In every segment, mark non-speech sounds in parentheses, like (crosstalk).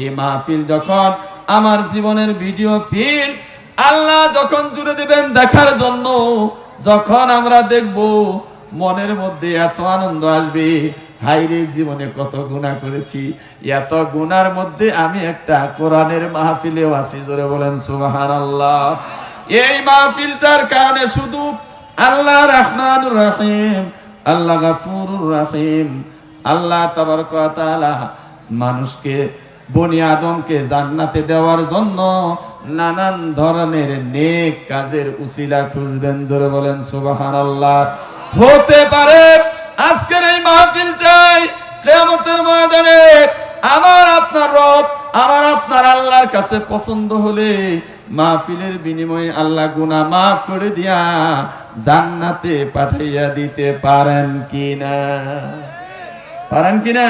এই মাহফিল যখন আমার জীবনের ভিডিও ফিল, আল্লাহ যখন জুড়ে দিবেন দেখার জন্য, যখন আমরা দেখব, মনের মধ্যে এত আনন্দ আসবে, হাইরে জীবনে কত গুণা করেছি, এত গুনার মধ্যে আমি একটা কোরআনের মাহফিলেও আছি, জোরে বলেন সুবাহান আল্লাহ এই মাহফিলটার কারণে শুধু আল্লাহ রহমান রহিম, আল্লাহ গাফুরুর রহিম, আল্লাহ ওয়া তাআলা মানুষকে বনি আদমকে জান্নাতে দেওয়ার জন্য নানান ধরনের নেক কাজের উসিলা খুঁজবেন, জোরে বলেন, সুবহানাল্লাহ। হতে পারে আজকের এই মাহফিলটাই কিয়ামতের ময়দানে আমার আপনার রব, আমার আপনার আল্লাহর কাছে পছন্দ হলে মাহফিলের বিনিময়ে আল্লাহ গুনাহ মাফ করে দিয়া জান্নাতে পাঠাইয়া দিতে পারেন কিনা? পারেন কিনা?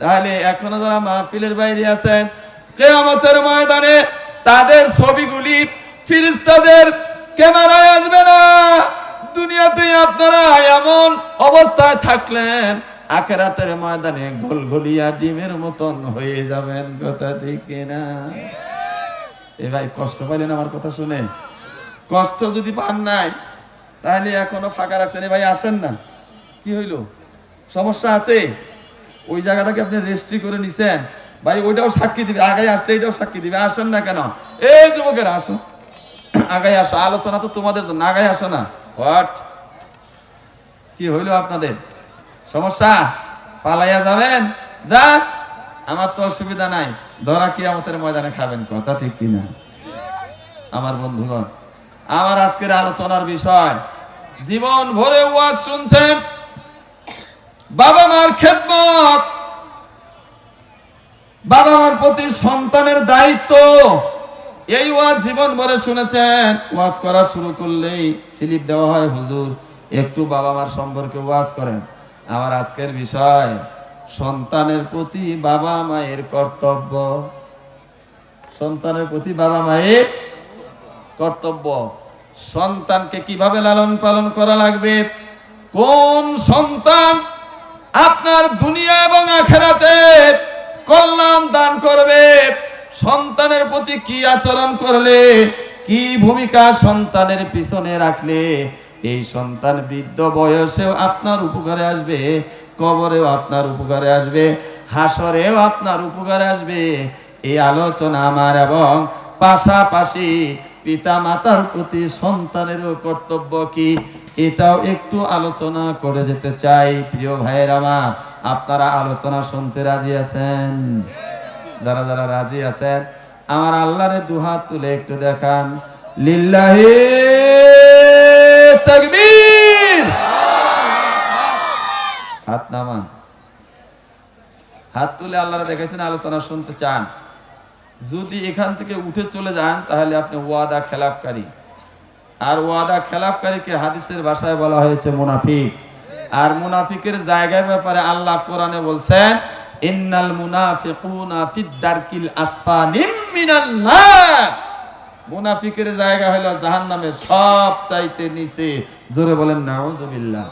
তাহলে এখনও যারা মাহফিলের বাইরে আছেন, কেয়ামতের ময়দানে তাদের ছবিগুলি ফিরিস্তাদের ক্যামেরায় আসবে না। দুনিয়াতে আপনারা এমন অবস্থায় থাকলেন, আখেরাতের ময়দানে গোলগলিয়া ডিমের মতন হয়ে যাবেন, কথা ঠিক কিনা? এ ভাই, কষ্ট পাইলেন আমার কথা শুনে? কষ্ট যদি পান নাই, তাহলে এখনও ফাঁকা রাখছেন। এ ভাই, আসেন না। কি হইল? সমস্যা আছে? ওই জায়গাটাকে আপনি রেজিস্ট্রি করে নিছেন। ভাই, ওইটাও সাক্ষী দিবে। আগায় আসলে এটাও সাক্ষী দিবে। আসেন না কেন? এই যুবকেরা আসো আগায় আসো। আলোচনা তো তোমাদের তো নাগায় আসো না। হোয়াট? কি হইল আপনাদের? সমস্যা? পালাইয়া যাবেন? যা। আমার তো অসুবিধা নাই। ধরা কি আমাদের ময়দানে খাবেন কথা ঠিক কিনা? আমার বন্ধুগণ, আমার আজকের আলোচনার বিষয়, জীবন ভরে ওয়াজ শুনছেন। বাবা মার খেদমত। বাবা মার প্রতি সন্তানের দায়িত্ব। এই ওয়াজ জীবন ভরে শুনেছেন। ওয়াজ করা শুরু করলেই স্লিপ দেওয়া হয়, হুজুর, একটু বাবা মার সম্পর্কে ওয়াজ করেন। আমার আজকের বিষয়, সন্তানের প্রতি বাবা মায়ের কর্তব্য। সন্তানের প্রতি বাবা মায়ের কর্তব্য। সন্তানকে কীভাবে লালন পালন করা লাগবে? কোন সন্তান আপনার দুনিয়া এবং আখেরাতে কল্যাণ দান করবে। সন্তানের প্রতি কি আচরণ করলে, কি ভূমিকা সন্তানের পিছনে রাখলে, এই সন্তান বৃদ্ধ বয়সেও আপনার উপকারে আসবে, কবরেও আপনার উপকারে আসবে, হাসরেও আপনার উপকারে আসবে। এই আলোচনা আমার এবং পাশাপাশি পিতা মাতার প্রতি সন্তানেরও কর্তব্য কি? এটাও একটু আলোচনা করে যেতে চাই, প্রিয় ভাইয়ের আমার। আপনারা আলোচনা শুনতে রাজি আছেন? যারা যারা রাজি আছেন, আমার আল্লাহরে দুহাত তুলে একটু দেখান। লিল্লাহি তাকবীর! হাত নামান। হাত তুলে আল্লাহরে দেখাইছেন, আলোচনা শুনতে চান। যদি এখান থেকে উঠে চলে যান, তাহলে আপনি ওয়াদা খেলাফকারী। আর ওয়াদা খেলাফকারীকে হাদিসের ভাষায় বলা হয়েছে মুনাফিক। আর মুনাফিকের জায়গার ব্যাপারে আল্লাহ কোরআনে বলছেন, ইন্নাল মুনাফিকুনা ফিদ দারকিল আসফালিম মিনান নার। মুনাফিকের জায়গা হলো জাহান্নামের সব চাইতে নিচে। জোরে বলেন, নাউজুবিল্লাহ।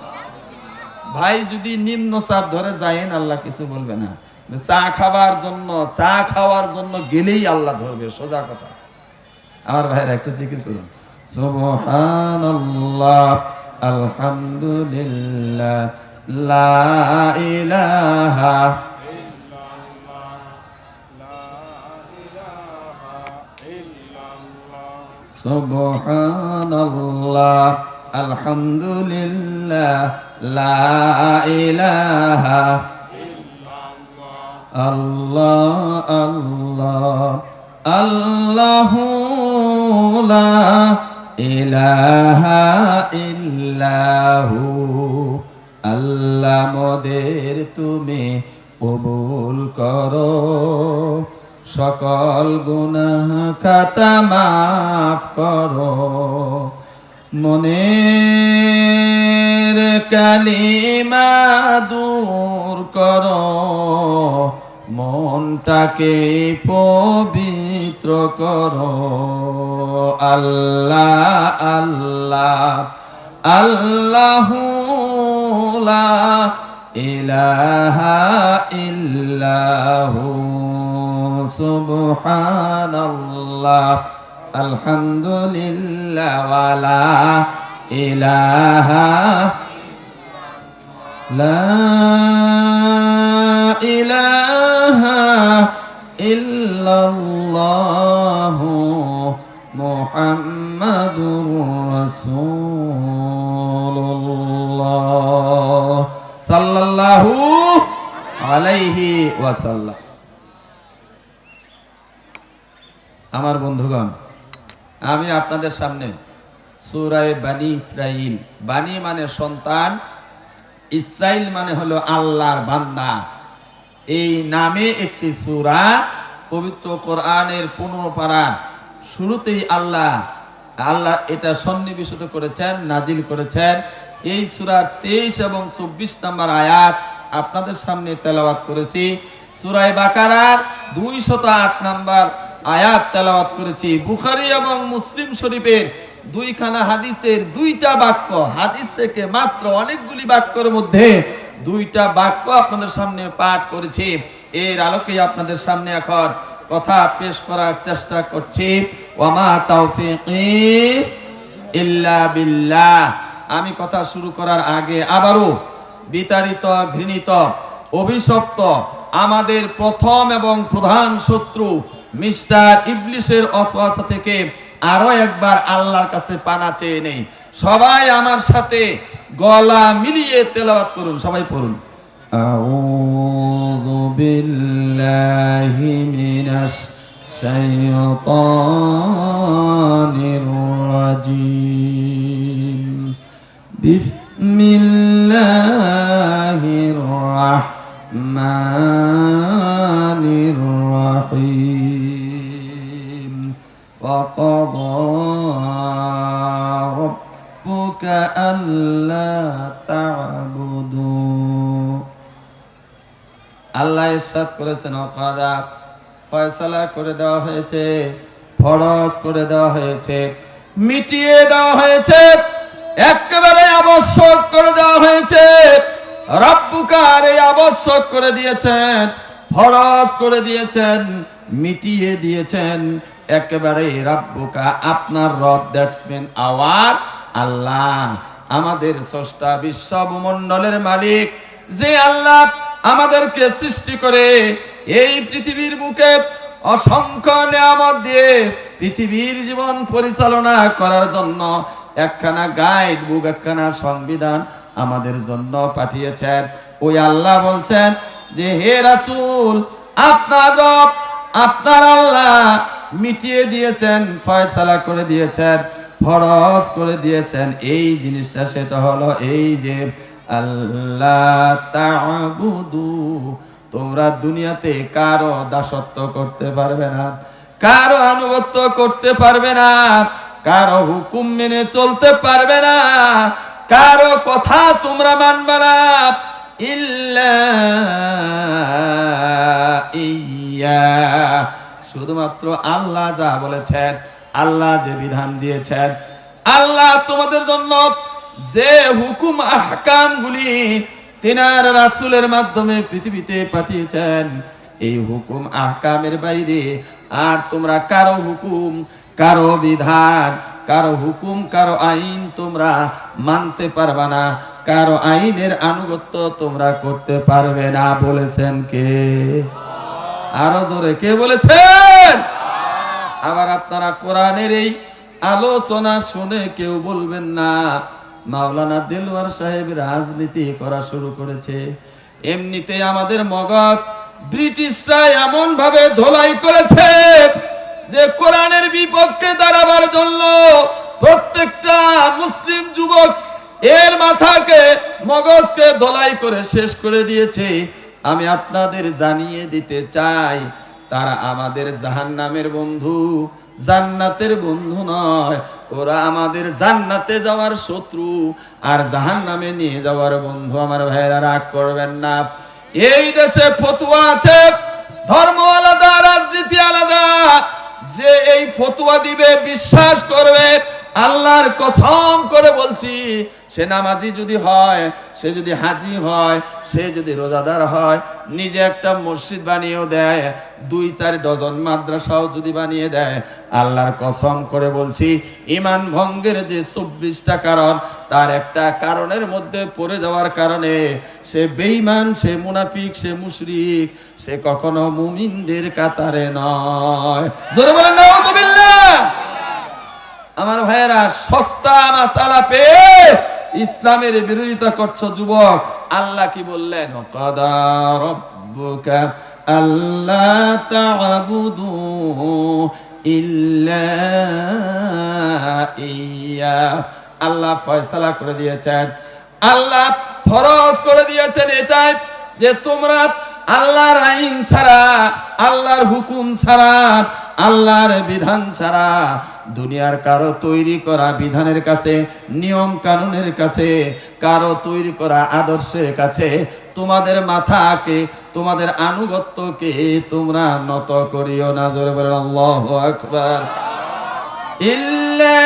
ভাই, যদি নিম্ন চাপ ধরে যায়েন আল্লাহ কিছু বলবে না। চা খাবার জন্য, চা খাওয়ার জন্য গেলেই আল্লাহ ধরবে, সোজা কথা। আমার ভাইয়েরা একটু জিকির করুন। সুবহানাল্লাহ, আলহামদুলিল্লাহ, লা সুবহানাল্লাহ, আলহামদুলিল্লাহ, লা ইলাহা আল্লাহ আল্লাহ, আল্লাহু ইলাহা ইল্লাহু। আল্লাহ মোদের তুমি কবুল করো। সকল গুনাহ খাতা মাফ করো। মনের কালিমা দূর করো। মনটাকে পবিত্র করো। আল্লাহ আল্লাহ আল্লাহু ইলাহা ইল্লাহু সুবহানাল্লাহ আলহামদুলিল্লাহ ওয়ালা ইলাহা লা ওয়াসাল্লাম। আমার বন্ধুগণ, আমি আপনাদের সামনে সুরায় বানি ইসরাইল বানি মানে সন্তান ইসরাইল মানে হলো আল্লাহর বান্দা। এই নামে একটি সূরা পবিত্র কোরআনের পনেরো পারা শুরুতেই আল্লাহ আল্লাহ এটা সন্নিবেশিত করেছেন, নাজিল করেছেন। এই সূরার তেইশ এবং চব্বিশ নম্বর আয়াত আপনাদের সামনে তেলাওয়াত করেছি। সুরায় বাকারার দুই শত আট নম্বর আয়াত তেলাওয়াত করেছি। বুখারি এবং মুসলিম শরীফের দুইখানা হাদিসের দুইটা বাক্য, হাদিস থেকে মাত্র অনেকগুলি বাক্যের মধ্যে দুইটা বাক্য আপনাদের সামনে পাঠ করেছি। এর আলোকে আপনাদের সামনে এখন কথা পেশ করার চেষ্টা করছি। ওয়ামা ইল্লা আমি কথা শুরু করার আগে আবারও বিতাড়িত, ঘৃণিত, অভিশপ্ত আমাদের প্রথম এবং প্রধান শত্রু মিস্টার ইবলিশের অসওয়াসা থেকে আরও একবার আল্লাহর কাছে পানা চেয়ে নেই। সবাই আমার সাথে গলা মিলিয়ে তেলাওয়াত করুন সবাই পড়ুন أعوذ بالله من الشيطان الرجيم بسم الله الرحمن الرحيم وقضى ربك ألا تعبدوا আল্লাহ ইরশাদ করেছেন অকাদা ফয়সালা করে দেওয়া হয়েছে ফরজ করে দেওয়া হয়েছে মিটিয়ে দেওয়া হয়েছে একেবারে আবশ্যক করে দেওয়া হয়েছে রব্বুকার এই আবশ্যক করে দিয়েছেন ফরজ করে দিয়েছেন মিটিয়ে দিয়েছেন একেবারে রাব্বুকা আপনার রব দ্যাটস মিন আওয়ার আল্লাহ আমাদের স্রষ্টা বিশ্ব ভূমণ্ডলের মালিক। যে আল্লাহ আমাদেরকে সৃষ্টি করে এই পৃথিবীর বুকে অসংখ্য নিয়ামত দিয়ে পৃথিবীর জীবন পরিচালনা করার জন্য একখানা গাইড বুক একখানা সংবিধান আমাদের জন্য পাঠিয়েছেন। ওই আল্লাহ বলছেন যে, হে রাসুল, আপনার আপনার আল্লাহ মিটিয়ে দিয়েছেন, ফয়সালা করে দিয়েছেন। ফরজ করে দিয়েছেন। এই জিনিসটা সেটা হলো এই যে আল্লাহ তোমরা দুনিয়াতে কারও দাসত্ব করতে পারবে না, কারও আনুগত্য করতে পারবে না, কারও হুকুম মেনে চলতে পারবে না, কারও কথা তোমরা মানবে না ইয়া। শুধুমাত্র আল্লাহ যা বলেছেন আল্লাহ যে বিধান দিয়েছেন, আল্লাহ তোমাদের জন্য যে হুকুম আহকাম গুলি তিনার রাসুলের মাধ্যমে পৃথিবীতে পাঠিয়েছেন, এই হুকুম আহকামের বাইরে আর তোমরা কারও হুকুম, কারও বিধান, কারও হুকুম, কারও আইন তোমরা মানতে পারবে না, কারও আইনের আনুগত্য তোমরা করতে পারবে না, বলেছেন কে? আরও জোরে কে বলেছেন? আবার আপনারা কোরআনের এই আলোচনা শুনে কেউ বলবেন না, মাওলানা দিলওয়ার সাহেব রাজনীতি করা শুরু করেছে। এমনিতে আমাদের মগজ ব্রিটিশরা এমন ভাবে ধোলাই করেছে যে কোরআনের বিপক্ষে দাঁড়াবার জন্য প্রত্যেকটা মুসলিম যুবক এর মাথাকে, মগজকে ধোলাই করে শেষ করে দিয়েছে। আমি আপনাদের জানিয়ে দিতে চাই তারা আমাদের জাহান্নামের বন্ধু, জান্নাতের বন্ধু নয়। ওরা আমাদের জান্নাতে যাওয়ার শত্রু আর জাহান্নামে নিয়ে যাওয়ার বন্ধু। আমার ভাইয়েরা, রাগ করবেন না। এই দেশে ফতুয়া আছে, ধর্ম আলাদা, রাজনীতি আলাদা। যে এই ফতুয়া দিবে, বিশ্বাস করবে আল্লাহর কসম করে বলছি, সে নামাজি যদি হয়, সে যদি হাজি হয়, সে যদি রোজাদার হয়, নিজে একটা মসজিদ বানিয়েও দেয়, দুই চার ডজন মাদ্রাসাও যদি বানিয়ে দেয়, আল্লাহর কসম করে বলছি, ইমান ভঙ্গের যে চব্বিশটা কারণ, তার একটা কারণের মধ্যে পড়ে যাওয়ার কারণে, সে বেইমান সে মুনাফিক, সে মুশরিক, সে কখনো মুমিনদের কাতারে নয়। জোরে বলেন আমার ভাইয়েরা সস্তা মাসালা পেয়ে ইসলামের বিরোধিতা করছ, যুবক। আল্লাহ কি বললেন? আল্লাহ ইয়া। আল্লাহ ফয়সালা করে দিয়েছেন। আল্লাহ ফরজ করে দিয়েছেন এটাই যে তোমরা আল্লাহর আইন ছাড়া, আল্লাহর হুকুম ছাড়া, আল্লাহর বিধান ছাড়া দুনিয়ার কারও তৈরি করা বিধানের কাছে, নিয়ম কানুনের কাছে, কারও তৈরি করা আদর্শের কাছে, তোমাদের মাথাকে, তোমাদের আনুগত্যকে তোমরা নত করিও না। জোরে বলেন, আল্লাহু আকবার। ইল্লা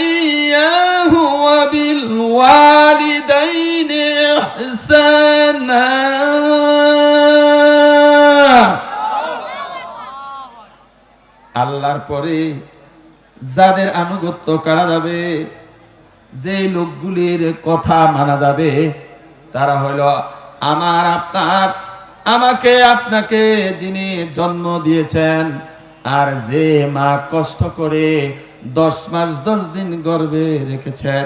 ইয়াহু বিল আল্লাহর পরে যাদের আনুগত্য করা যাবে, যে লোকগুলির কথা মানা যাবে, তারা হলো, আমার আপনার আমাকে আপনাকে যিনি জন্ম দিয়েছেন, আর যে মা কষ্ট করে দশ মাস, দশ দিন গর্ভে রেখেছেন,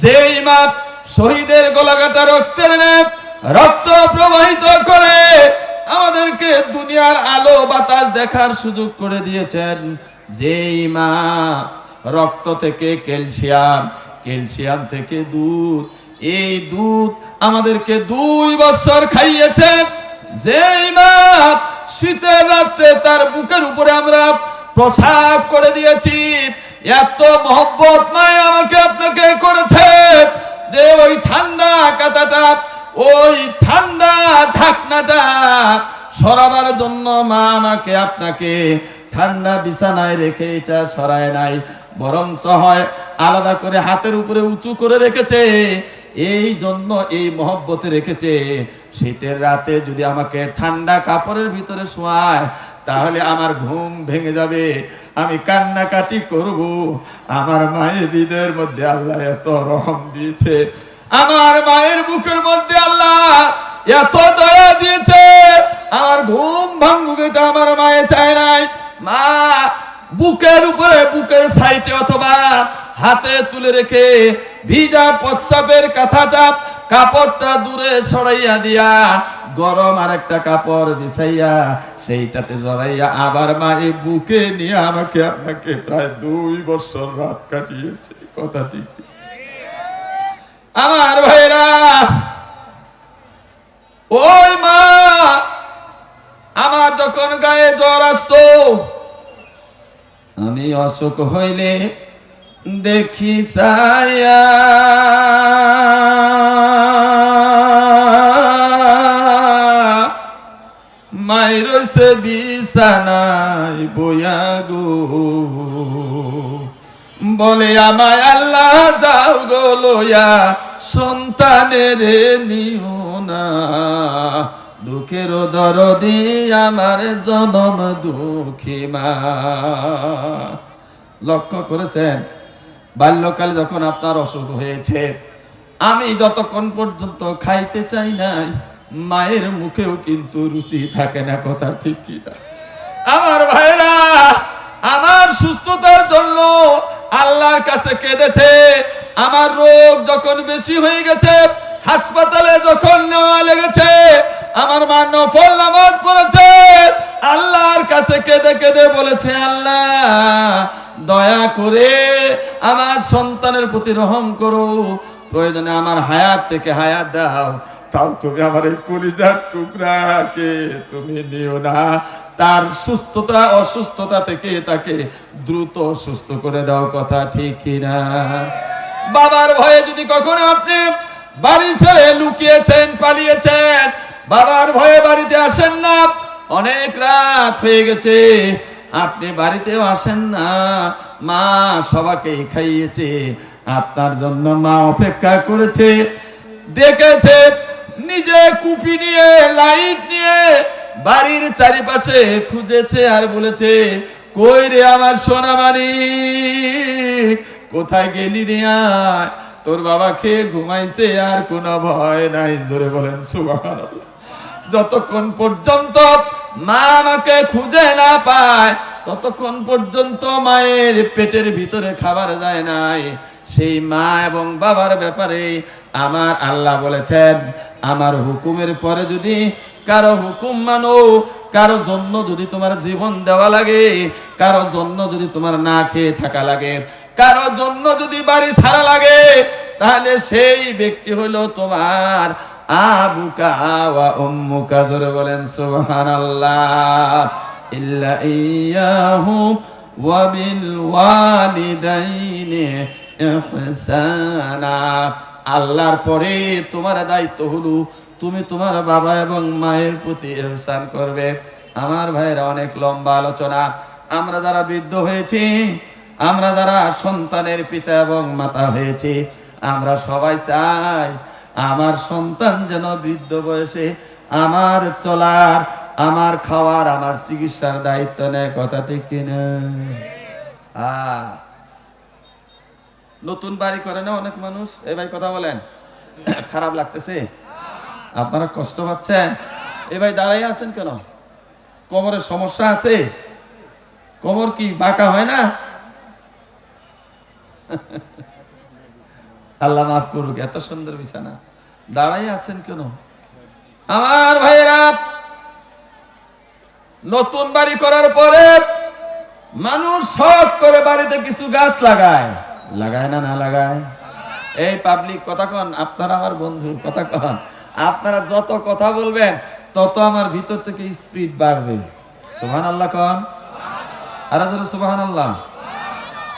যেই মা শহীদের গোলাঘাটা রক্তের রক্ত প্রবাহিত করে আমাদেরকে দুনিয়ার আলো বাতাস দেখার সুযোগ করে দিয়েছেন। যেই মা রক্ত থেকে ক্যালসিয়াম ক্যালসিয়াম থেকে দুধ, এই দুধ আমাদেরকে দুই বছর খাইয়েছেন। যেই মা শীতের রাত্রে তার বুকের উপরে আমরা প্রসাব করে দিয়েছি। এত মহব্বত নাই আমাকে আপনাকে করেছে যে ওই ঠান্ডা কাতাটা ওই ঠান্ডা ঢাকনাটা সরাবার জন্য মা আমাকে আপনাকে ঠান্ডা বিছানায় রেখে এটা সরায় নাই বরং হয় আলাদা করে হাতের উপরে উঁচু করে রেখেছে। এই জন্য এই মহব্বতে রেখেছে। শীতের রাতে যদি আমাকে ঠান্ডা কাপড়ের ভিতরে শোয়ায়, তাহলে আমার ঘুম ভেঙে যাবে। আমি কান্নাকাটি করব। আমার মায়ের হৃদয়ের মধ্যে আল্লাহ এত রহম দিয়েছে। আমার মায়ের বুকের মধ্যে আল্লাহ এত দয়া দিয়েছে আমার ঘুম এটা আমার মায়ে চায় নাই। মা, বুকের উপরে বুকের সাইডে অথবা হাতে তুলে রেখে ভিজা প্রস্রাবের কাঁথাটা, কাপড়টা দূরে সরাইয়া দিয়া গরম আর একটা কাপড় বিছাইয়া সেইটাতে জড়াইয়া আবার মা এই বুকে নিয়ে আমাকে আপনাকে প্রায় দুই বছর রাত কাটিয়েছে কথা ঠিক। আমার ভাইরা, ওই মা, আমার যখন গায়ে জ্বর আসতো, আমি অসুখ হইলে দেখি ছায়া। মায়ের সে বিছানায় বয়া গো। বলে আমায়, আল্লাহ, যাও গো লইয়া, সন্তানের নিও না। দুঃখের দরদি আমার জনম দুঃখী মা। লক্ষ্য করেছেন? বাল্যকালে যখন আপনার অসুখ হয়েছে, আমি যতক্ষণ পর্যন্ত খাইতে চাই নাই, মায়ের মুখেও কিন্তু রুচি থাকে না, কথা ঠিক কিনা। আমার ভাইরা, আমার সুস্থতার জন্য আল্লাহর কাছে কেঁদেছে। আমার রোগ যখন বেশি হয়ে গেছে, হাসপাতালে যখন নেওয়া লেগেছে, আমার মা নফল নামাজ পড়েছে। আল্লাহর কাছে কেঁদে কেঁদে বলেছে, আল্লাহ, দয়া করে আমার সন্তানের প্রতি রহম করো। প্রয়োজনে আমার হায়াত থেকে হায়াত দাও। তাও তুমি আমার এই কলিজার টুকরাকে তুমি নিও না। তার সুস্থতা, অসুস্থতা থেকে তাকে দ্রুত সুস্থ করে দাও, কথা ঠিক কিনা? বাবার ভয়ে যদি কখনো আপনি বাড়ি ছেড়ে লুকিয়েছেন, পালিয়েছেন, বাবার ভয়ে বাড়িতে আসেন না, অনেক রাত হয়ে গেছে, আপনি বাড়িতেও আসেন না, মা সবাকে খাইয়েছে আপনার জন্য মা অপেক্ষা করেছে, ডেকেছে, নিজে কুপি নিয়ে, লাইট নিয়ে বাড়ির চারিপাশে খুঁজেছে আর বলেছে, কই রে আমার সোনামানি কোথায় গেলি রে আয়? তোর বাবা খেয়ে ঘুমাইছে আর কোনো ভয় নাই। জোরে বলেন, সুবহানাল্লাহ। যতক্ষণ পর্যন্ত মা আমাকে খুঁজে না পায়, ততক্ষণ পর্যন্ত মায়ের পেটের ভিতরে খাবার যায় নাই। সেই মা এবং বাবার ব্যাপারে আমার আল্লাহ বলেছেন, আমার হুকুমের পরে যদি কারও হুকুম মানো, কারও জন্য যদি তোমার জীবন দেওয়া লাগে, কারও জন্য যদি তোমার না খেয়ে থাকা লাগে, কারও জন্য যদি বাড়ি ছাড়া লাগে, তাহলে সেই ব্যক্তি হলো তোমার আবুকা জোরে ইল্লা আল্লাহর পরে তোমার দায়িত্ব হলো তুমি তোমার বাবা এবং মায়ের প্রতি ইহসান করবে। আমার ভাইয়েরা অনেক লম্বা আলোচনা। আমরা যারা বৃদ্ধ হয়েছি, আমরা যারা সন্তানের পিতা এবং মাতা হয়েছি, আমরা সবাই চাই আমার সন্তান যেন বৃদ্ধ বয়সে আমার চলার, আমার খাওয়ার, আমার চিকিৎসার দায়িত্ব নেয়। কথা ঠিক কিনা নতুন বাড়ি করে না অনেক মানুষ? এই ভাই কথা বলেন। খারাপ লাগতেছে? আপনারা কষ্ট পাচ্ছেন? এ ভাই দাঁড়াই আছেন কেন? কোমরের সমস্যা আছে? কোমর কি বাঁকা হয় না? আল্লাহ মাফ করুক, এত সুন্দর বিছানা। দাঁড়াই আছেন কেন? আমার ভাইয়েরা, নতুন বাড়ি করার পরে মানুষ শখ করে বাড়িতে কিছু গাছ লাগায়। লাগায় না না লাগায়? এই পাবলিক, কথা কন, আপনারা আমার বন্ধু, কথা কন। আপনারা যত কথা বলবেন তত আমার ভিতর থেকে স্পিড বাড়বে সুবহান আল্লাহ কন আর সুবহান আল্লাহ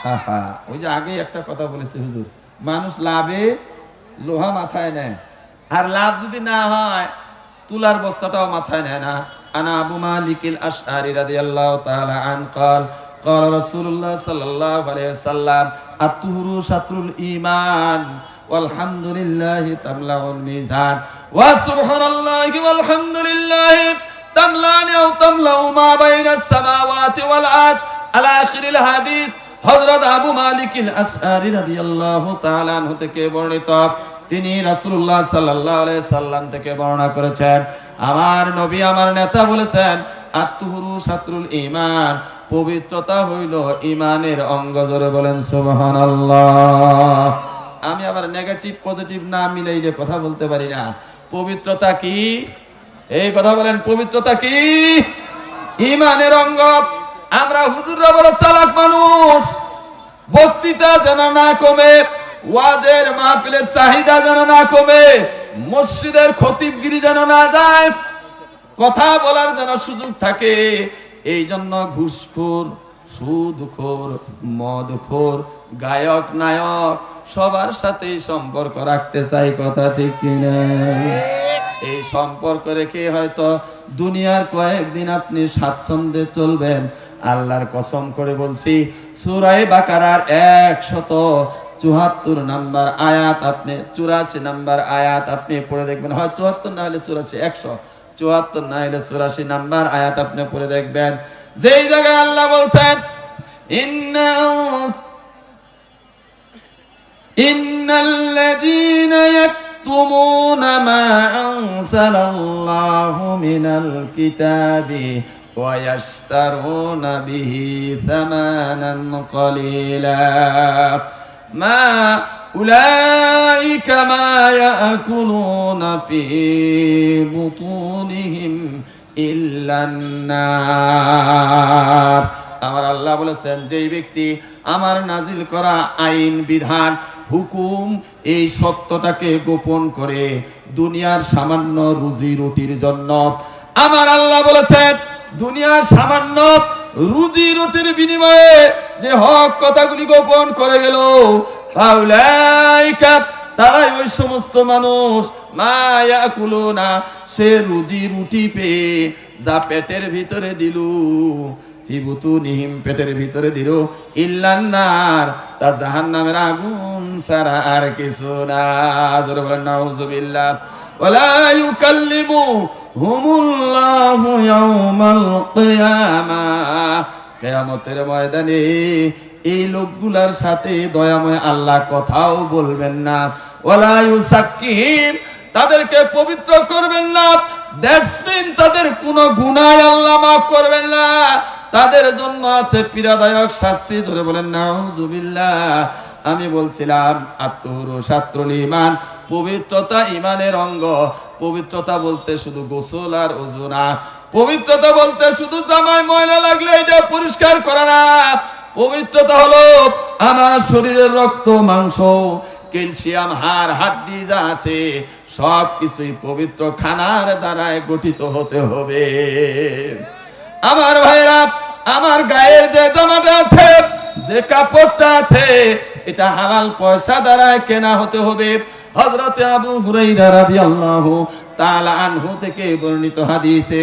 আহা ওই যে আগে একটা কথা বলেছে হুজুর মানুষ লাভে লোহা মাথায় নেয় আর লাভ যদি না হয় তুলার বস্তাটাও মাথায় নেয় না আনা আবু মালিকিল আশআরি রাদিয়াল্লাহু তাআলা আন قال قال رسول الله صلى الله عليه وسلم الطهور شطر الإيمان والحمد لله تملأ الميزان وسبحان الله والحمد لله تملأ أو تملأ ما بين السماوات والأرض على آخر الحديث হযরত আবু মালিক আশআরি রাদিয়াল্লাহু তাআলা আনহু থেকে বর্ণিত তিনি রাসূলুল্লাহ সাল্লাল্লাহু আলাইহি সাল্লাম থেকে বর্ণনা করেছেন আমার নবী আমার নেতা বলেছেন আত্মহুরু সাতরুল ঈমান পবিত্রতা হইল ঈমানের অঙ্গ জোরে বলেন সুবহানাল্লাহ আমি আবার নেগেটিভ পজিটিভ না মিলাইলে কথা বলতে পারি না পবিত্রতা কি? এই কথা বলেন, পবিত্রতা কি? ঈমানের অঙ্গ। আমরা হুজুররা বড় চালাক মানুষ। বক্তৃতা যেন না কমে, ওয়াজের মাহফিলের চাহিদা যেন না কমে, মসজিদের খতিবগিরি যেন না যায়, কথা বলার যেন সুযোগ থাকে। এই জন্য ঘুষখোর, সুদখোর, মদখোর গায়ক নায়ক সবার সাথেই সম্পর্ক রাখতে চাই, কথা ঠিক কিনা? এই সম্পর্ক রেখে হয়তো দুনিয়ার কয়েকদিন আপনি স্বাচ্ছন্দ্যে চলবেন। আল্লাহর কসম করে বলছি সুরাই বাকারার একশত চুয়াত্তর নাম্বার আয়াত আপনি, চুরাশি নাম্বার আয়াত আপনি পড়ে দেখবেন। হয় চুয়াত্তর না হলে চুরাশি, একশো। চুয়াত্তর না হলে চুরাশি নাম্বার আয়াত আপনি পড়ে দেখবেন। যেই জায়গায় আল্লাহ বলছেন, ইন্না إن الذين يكتمون ما أنزل الله من الكتاب ويشترون به ثمنا قليلا ما أولئك ما يأكلون في بطونهم إلا النار আমার আল্লাহ বলেছেন যেই ব্যক্তি আমার নাজিল করা আইন বিধান হুকুম, এই সত্যটাকে গোপন করে দুনিয়ার সামান্য রুজি রুটির জন্য। আমার আল্লাহ বলেছেন, দুনিয়ার সামান্য রুজি রুটির বিনিময়ে যে হক কথাগুলি গোপন করে গেল তারাই ওই সমস্ত মানুষ মায়া কুলো না সে রুজি রুটি পেয়ে যা পেটের ভিতরে দিলু, ফিবুতুনিহিম পেটের ভিতরে দিল, ইল্লান্নার, তা জাহান্নামের আগুন ছাড়া আর কিছু না। ময়দানে এই লোকগুলার সাথে দয়াময় আল্লাহ কথাও বলবেন না। তাদেরকে পবিত্র করবেন না। তাদের কোনো গুনাহ আল্লাহ মাফ করবেন না। তাদের জন্য আছে পীড়াদায়ক শাস্তি। জোরে বলেন নাউজুবিল্লাহ আমি বলছিলাম, আত্মহুরু সাত্রুল ইমান পবিত্রতা ইমানের অঙ্গ। পবিত্রতা বলতে শুধু গোসল আর অজু না। পবিত্রতা বলতে শুধু জামায় ময়লা লাগলে এটা পরিষ্কার করা না। পবিত্রতা হলো আমার শরীরের রক্ত, মাংস, ক্যালসিয়াম, হাড়, হাড্ডি যা আছে সব কিছুই পবিত্র খানার দ্বারায় গঠিত হতে হবে। আমার ভাইরা আমার গায়ের যে জামাটা আছে যে কাপড়টা আছে, এটা হালাল পয়সা দ্বারা কেনা হতে হবে। হযরতে আবু হুরাইরা রাদিয়াল্লাহু তাআলা আনহু থেকে বর্ণিত হাদিসে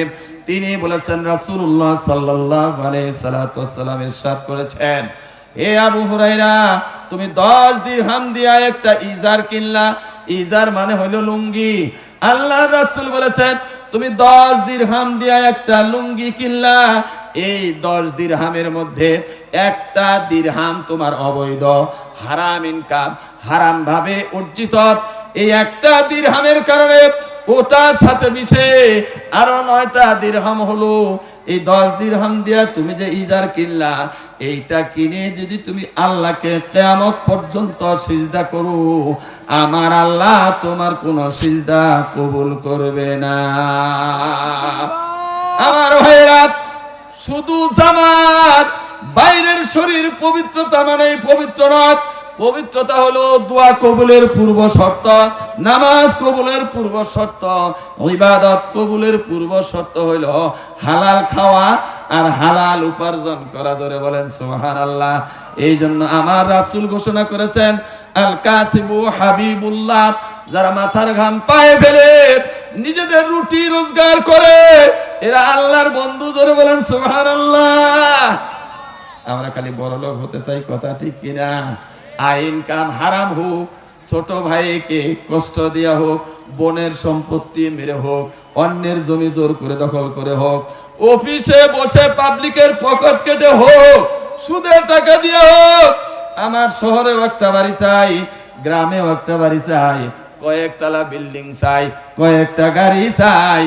তিনি বলেছেন, রাসূলুল্লাহ সাল্লাল্লাহু আলাইহি সাল্লাতু ইরশাদ করেছেন, হে আবু হুরাইরা তুমি 10 দিরহাম দিয়া একটা ইজার কিনলা। ইজার মানে হলো লুঙ্গি। আল্লাহর রাসূল বলেছেন, তুমি দশ দিরহাম দিয়া একটা লুঙ্গি কিনলা। এই দশ দিরহামের মধ্যে একটা দিরহাম তোমার অবৈধ হারাম ইনকাম হারাম ভাবে অর্জিত। এই একটা দিরহামের কারণে ওটার সাথে মিশে আরও নয়টা দিরহাম হলো। এই দশ দিরহাম দিয়া তুমি যে ইজার কিনলা এইটা কিনে যদি তুমি আল্লাহকে কেয়ামত পর্যন্ত সিজদা করো আমার আল্লাহ তোমার কোন সিজদা কবুল করবে না। আমার ভাইরা শুধু জামাত। বাইরের শরীর পবিত্রতা মানে পবিত্র নয় পবিত্রতা হলো দোয়া কবুলের পূর্ব শর্ত, নামাজ কবুলের পূর্ব শর্ত, ইবাদত কবুলের পূর্ব শর্ত হইল হালাল খাওয়া আর হালাল উপার্জন করা। জোরে বলেন সুবহান আল্লাহ এই জন্য আমার রাসূল ঘোষণা করেছেন আল কাসিবু হাবিবুল্লাহ, যারা মাথার ঘাম পায়ে ফেলে নিজেদের রুটি রোজগার করে। এরা আল্লাহর বন্ধু ধরে বলেন সুবহান আল্লাহ আমরা খালি বড় লোক হতে চাই, কথা ঠিক কিনা? আইন কাম হারাম হোক, ছোট ভাইকে কষ্ট দেওয়া হোক, বোনের সম্পত্তি মেরে হোক, অন্যের জমি জোর করে দখল করে হোক, অফিসে বসে পাবলিকের পকেট কেটে হোক, সুদের টাকা দিয়ে হোক, আমার শহরেও একটা বাড়ি চাই, গ্রামেও একটা বাড়ি চাই কয়েকতলা বিল্ডিং চাই, কয়েকটা গাড়ি চাই,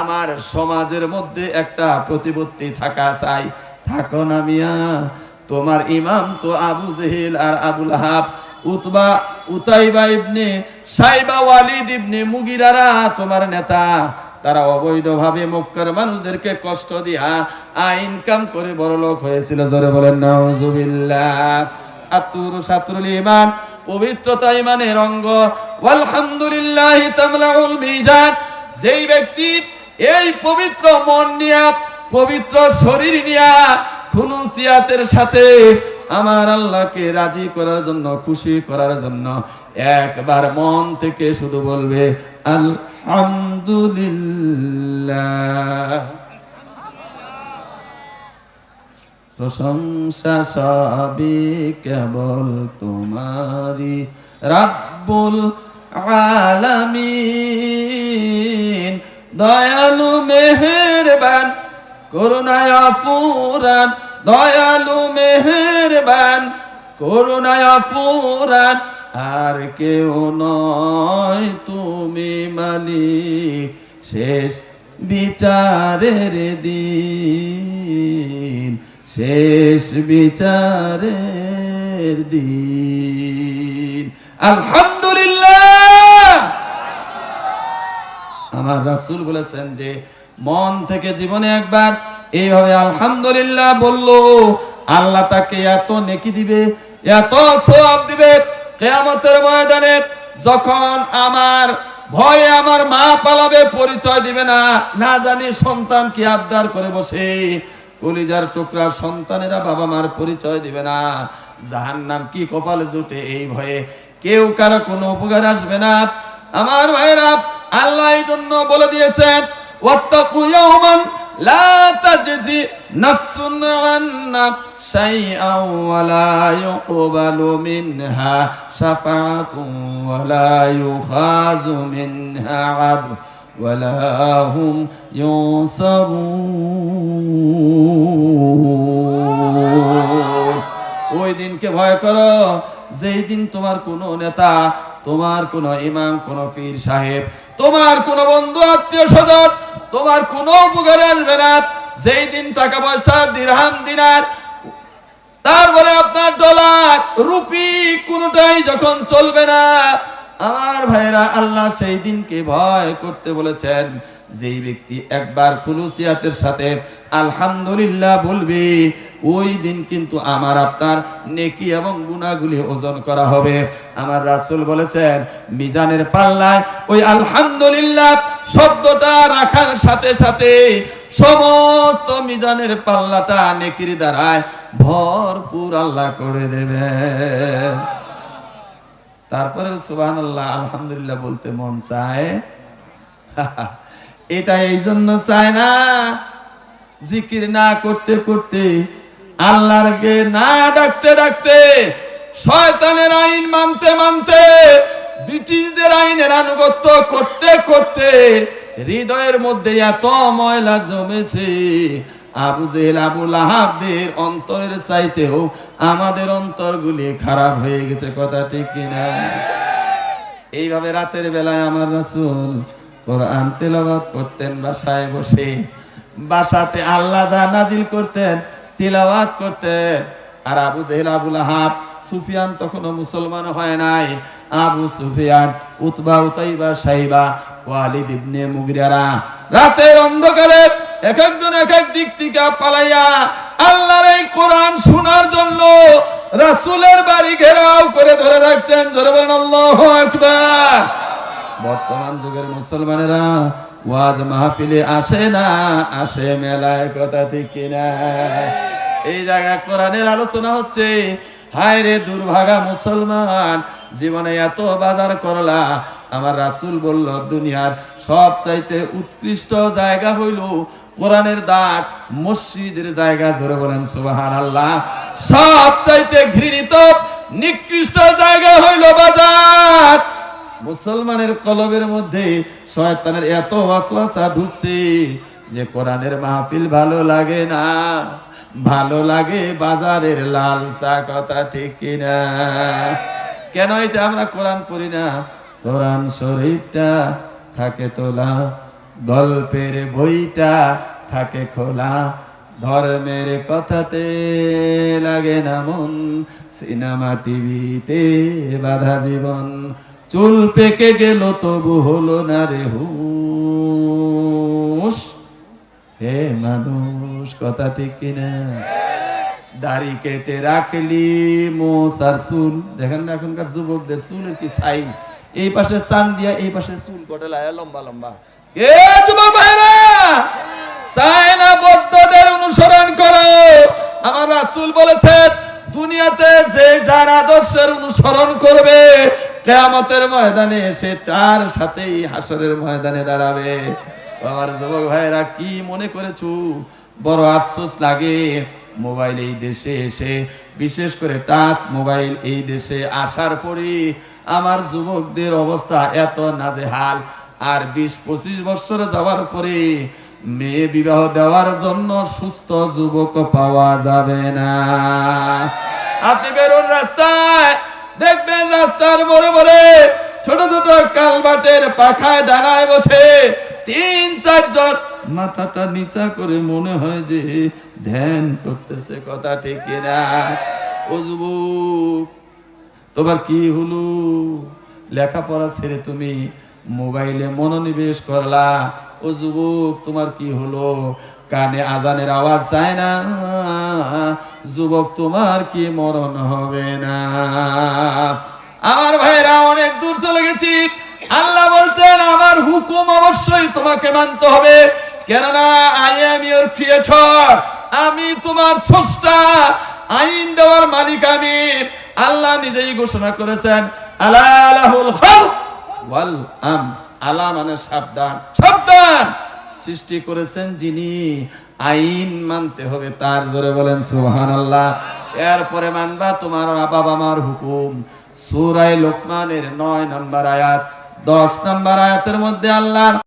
আমার সমাজের মধ্যে একটা প্রতিপত্তি থাকা চাই। থাকো না মিয়া, তোমার ইমাম তো আবু জেহেল আর আবুল হাব উতবা, উতাইবা ইবনে, সাইবা ওয়ালিদ ইবনে মুগিরারা তোমার নেতা। তারা অবৈধভাবে মক্কার মানুষদেরকে কষ্ট দিয়া ইনকাম করে বড় লোক হয়েছিল। জোরে বলেন, নাউজুবিল্লাহ। আতুর সাতুরুল ইমান পবিত্রতা ইমানের অঙ্গ আলহামদুলিল্লাহ তামলাউল মিজান যেই ব্যক্তি এই পবিত্র মন নিয়া পবিত্র শরীর নিয়া খুলুসিয়াতের সাথে আমার আল্লাহকে রাজি করার জন্য, খুশি করার জন্য একবার মন থেকে শুধু বলবে, আলহামদুলিল্লাহ। প্রশংসা সবই কেবল তোমারি রাব্বুল আলামিন, দয়ালু মেহেরবান, করুণায় ফুরান দয়ালু মেহেরবান, করুণায় ফুরান আর কেউ নয় তুমি মালিক, শেষ বিচারের দিন। শেষ বিচারের দিন। আলহামদুলিল্লাহ! আমার রাসূল বলেছেন যে, মন থেকে জীবনে একবার এইভাবে আলহামদুলিল্লাহ বলল, আল্লাহ তাকে এত নেকি দিবে, এত সওয়াব দিবে, কিয়ামতের ময়দানে যখন আমার ভয়ে আমার মা পালাবে, পরিচয় দিবে না না জানি সন্তান কি আবদার করে বসে কলিজার টুকরা সন্তানেরা বাবা মার পরিচয় দিবে না। জাহান নাম কি কপালে জুটে এই ভয়ে কেউ কারও কোনো উপকার আসবে না। আমার ভাইরা আল্লাহ এই জন্য বলে দিয়েছেন, ওয়াত্তাকু ইয়াওমান লা তাজজি নাফসুন আন নাফস শাইআন ওয়ালা ইউকবালু মিনহা শাফাআতুন ওয়ালা ইউখাযু মিনহা আদল ولا هم ينصرون ওই দিনকে ভয় করো যেই দিন তোমার কোনো নেতা তোমার কোনো ইমাম কোন পীর সাহেব তোমার কোন বন্ধু আত্মীয় স্বজন তোমার কোনো উপকারে আসবে না যেই দিন টাকা পয়সা দিরহাম দিনার তারপরে আপনার ডলার রুপি কোনটাই যখন চলবে না আমার ভাইরা, আল্লাহ সেই দিনকে ভয় করতে বলেছেন। যেই ব্যক্তি একবার খুলুসিয়াতের সাথে আলহামদুলিল্লাহ বলবে, ওই দিন কিন্তু আমার আপনার নেকি এবং গুণাগুলি ওজন করা হবে। আমার রাসুল বলেছেন, মিজানের পাল্লায় ওই আলহামদুলিল্লাহ শব্দটা রাখার সাথে সাথে সমস্ত মিজানের পাল্লাটা নেকির দ্বারায় ভরপুর আল্লাহ করে দেবে। তারপরে সুবাহ আলহামদুলিল্লাহ বলতে মন চায়। (laughs) এটা এই জন্য চায় না। জিকির না করতে করতে আল্লাহরকে না ডাকতে ডাকতে শয়তানের আইন মানতে মানতে, ব্রিটিশদের আইনের আনুগত্য করতে করতে হৃদয়ের মধ্যে এত ময়লা জমেছে। আবু জেহেল, আবু লাহাবদের অন্তরের চাইতেও আমাদের অন্তরগুলি খারাপ হয়ে গেছে, কথা ঠিক কিনা? এইভাবে রাতের বেলায় আমার রাসূল কোরআন তেলাওয়াত করতেন, বাসায় বসে, বাসাতে আল্লাহ যা নাজিল করতেন করতেন। আর আবু জেহেল, আবু লাহাব, সুফিয়ান তখনও মুসলমান হয় নাই। আবু সুফিয়ান, উতবা উতাইবা সাইবা, ওয়ালিদ ইবনে মুগিরারা রাতের অন্ধকারে এক একজন এক এক দিক থেকে পালাইয়া আল্লাহর এই কোরআন শোনার জন্য রাসূলের বাড়ি ঘেরাও করে ধরে রাখতেন। আল্লাহু আকবার। বর্তমান যুগের মুসলমানেরা ওয়াজ মাহফিলে আসে না, আসে মেলায়, কথা ঠিক কিনা? এই জায়গায় কোরআনের আলোচনা হচ্ছে হায় রে দুর্ভাগা মুসলমান, জীবনে এত বাজার করলা আমার রাসুল বলল, দুনিয়ার সব চাইতে উৎকৃষ্ট জায়গা হইল কোরআনের দাস, মসজিদের জায়গা, জোরে বলেন সুবাহান আল্লাহ সব চাইতে ঘৃণিত, নিকৃষ্ট জায়গা হইল বাজার। মুসলমানের কলবের মধ্যে শয়তানের এত ওয়াসওয়াসা ঢুকছে যে কোরআনের মাহফিল ভালো লাগে না। ভালো লাগে বাজারের লালসা কথা ঠিক কিনা। কেন এটা আমরা কোরআন পড়ি না? কোরআন শরীফটা থাকে তোলা, গল্পের বইটা থাকে খোলা। ধর্মের কথাতে লাগে না মন, সিনেমা টিভিতে বাধা জীবন। চুল পেকে গেল, তবু হলো না রে হুস হে মানুষ, কথা ঠিক কিনা? দাড়ি কেটে রাখলি মোস আর চুল। দেখেন না এখনকার যুবকদের চুলের কি সাইজ এই পাশে চান দিয়া, এই পাশে চুল কটে লায়া লম্বা লম্বা। এ ভাইরা বৌদ্ধদের অনুসরণ করো। আমার রাসূল বলেছেন দুনিয়াতে যে যার আদর্শের অনুসরণ করবে, কেয়ামতের ময়দানে তার সাথেই হাসরের ময়দানে দাঁড়াবে। আমার যুবক ভাইরা, কি মনে করেছু? বড় আফসোস লাগে, মোবাইল এই দেশে এসে, বিশেষ করে টাচ মোবাইল এই দেশে আসার পরে আমার যুবকদের অবস্থা এত নাজেহাল। আর বিশ পঁচিশ বছর যাওয়ার পরে মেয়ে বিবাহ দেওয়ার জন্য সুস্থ যুবক পাওয়া যাবে না। আপনি বেরোন রাস্তায়, দেখবেন রাস্তার মোড়ে মোড়ে ছোট ছোট কালবাটের পাখায় দাঁড়ায় বসে তিন চারজন মাথাটা নিচা করে মনে হয় যে ধ্যান করতেছে, কথা ঠিক কিনা। ও যুবক তোমার কি হলো? লেখাপড়া ছেড়ে তুমি মোবাইলে মনোনিবেশ করলা? ও যুবক, তোমার কি হলো? কানে আজানের আওয়াজ যায় না। যুবক, তোমার কি মরণ হবে না? আমার ভাইরা অনেক দূর চলে গেছি। আল্লাহ বলছেন, আমার হুকুম অবশ্যই তোমাকে মানতে হবে। কেননা আই এম ইউর ক্রিয়েটর আমি তোমার স্রষ্টা। আইন দেওয়ার মালিক আমি। আল্লাহ নিজেই ঘোষণা করেছেন আলাহুল আলা মানে সাবধান। সাবধান! সৃষ্টি করেছেন যিনি, আইন মানতে হবে তার জোরে বলেন, সুবহানাল্লাহ। এরপরে মানবা তোমার বাবা মার হুকুম। সূরা লোকমানের নয় নম্বর আয়াত, দশ নম্বর আয়াতের মধ্যে আল্লাহ